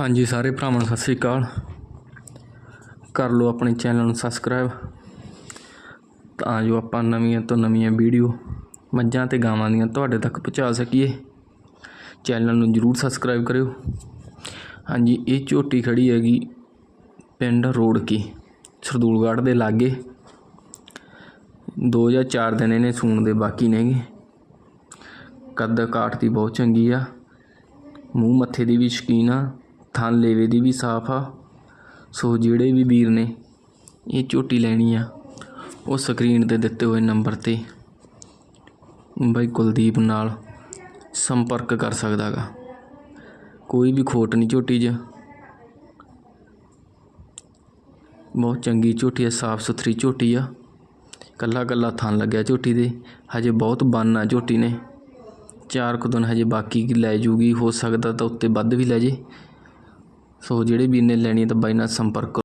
ਹਾਂਜੀ ਸਾਰੇ ਭਰਾਵਾਂ ਨੂੰ ਸਤਿ ਸ੍ਰੀ ਅਕਾਲ। ਕਰ ਲਓ ਆਪਣੇ ਚੈਨਲ ਨੂੰ ਸਬਸਕ੍ਰਾਈਬ ਤਾਂ ਜੋ ਆਪਾਂ ਨਵੀਆਂ ਤੋਂ ਨਵੀਆਂ ਵੀਡੀਓ, ਮੱਝਾਂ ਤੇ ਗਾਵਾਂ ਦੀਆਂ ਤੁਹਾਡੇ ਤੱਕ ਪਹੁੰਚਾ ਸਕੀਏ। ਚੈਨਲ ਨੂੰ ਜਰੂਰ ਸਬਸਕ੍ਰਾਈਬ ਕਰਿਓ। ਹਾਂਜੀ, ਇਹ ਝੋਟੀ ਖੜੀ ਹੈਗੀ ਪਿੰਡ ਰੋੜਕੀ, ਸਰਦੂਲਗੜ੍ਹ ਦੇ ਲਾਗੇ। ਦੋ ਜਾਂ ਚਾਰ ਦਿਨ ਇਹਨੇ ਸੂਣ ਦੇ ਬਾਕੀ ਨੇਗੇ। ਕੱਦ ਕਾਠ ਦੀ ਬਹੁਤ ਚੰਗੀ ਆ। ਮੂੰਹ ਮੱਥੇ ਦੀ ਵੀ ਸ਼ਕੀਨ ਆ। ਥਣ ਲੇਵੇ ਦੀ ਵੀ ਸਾਫ਼ ਆ। ਸੋ ਜਿਹੜੇ ਵੀ ਵੀਰ ਨੇ ਇਹ ਝੋਟੀ ਲੈਣੀ ਆ, ਉਹ ਸਕਰੀਨ ਤੇ ਦਿੱਤੇ ਹੋਏ ਨੰਬਰ ਤੇ ਬਾਈ ਕੁਲਦੀਪ ਨਾਲ ਸੰਪਰਕ ਕਰ ਸਕਦਾ ਗਾ। ਕੋਈ ਵੀ ਖੋਟ ਨਹੀਂ ਝੋਟੀ 'ਚ। ਬਹੁਤ ਚੰਗੀ ਝੋਟੀ ਆ ਸਾਫ਼ ਸੁਥਰੀ ਝੋਟੀ ਆ। ਕੱਲਾ ਕੱਲਾ ਥਣ ਲੱਗਿਆ ਝੋਟੀ ਦੇ। ਹਜੇ ਬਹੁਤ ਬੰਨ ਆ ਝੋਟੀ ਨੇ। ਚਾਰ ਕੁ ਦਿਨ ਹਜੇ ਬਾਕੀ ਲੈ ਜੂਗੀ, ਹੋ ਸਕਦਾ ਤਾਂ ਉੱਤੇ ਵੱਧ ਵੀ ਲੈ ਜੇ। ਸੋ ਜਿਹੜੇ ਵੀਰ ਨੇ ਲੈਣੀ ਹੈ ਤਾਂ ਬਾਈ ਨਾਲ ਸੰਪਰਕ ਕਰੋ।